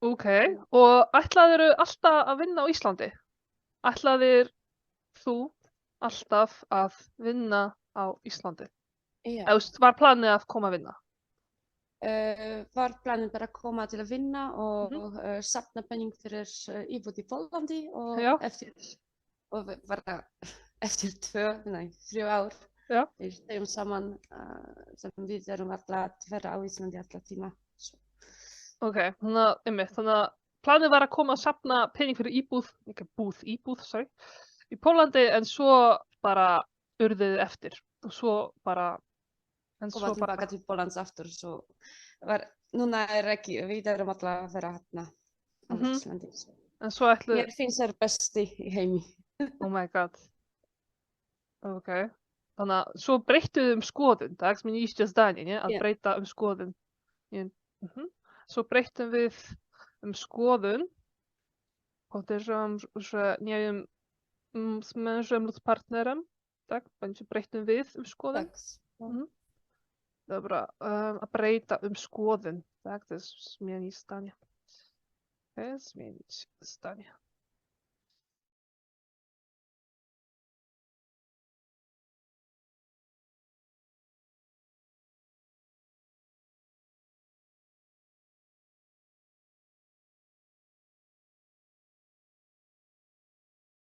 Ok, og ætlaðirðu alltaf að vinna á Íslandi? Ætlaðir þú alltaf að vinna á Íslandi? Já, Eða þú var planið að koma að vinna? uh, var planin bara að koma til að vinna og Mhm. uh, safna penning fyrir uh, íbúð í Póllandi og eftir, og eftir tvö, nei, þrjú ár, Já. við stegum saman sem við erum alltaf að vera á Íslandi alltaf tíma. Svo, Ok, þannig að, einmitt, þannig að planið var að koma að safna pening fyrir íbúð, ekki búð, íbúð, sorry, í Pólandi en svo bara urðið eftir og svo bara, svo bara, tilbaka til Póllands aftur, svo var, núna er ekki, við erum alltaf að vera hérna á Mhm. Íslandi. en svo ætluð, Mér finnst það besti í heimi. oh my god, ok, þannig að svo breyttuð um skoðun, tak, zmieniliście zdanie, nie, að Já. breyta um skoðun, Nie- mhm. Svo breyttum við um skoðun, podejrzewam, że nie wiem, z mężem lub partnerem, tak, będzie breyttum við um skoðun. Tak. Mhm. Dobra, a breyta um skoðun, tak, to jest zmienić zdanie. Okay, zmienić zdanie.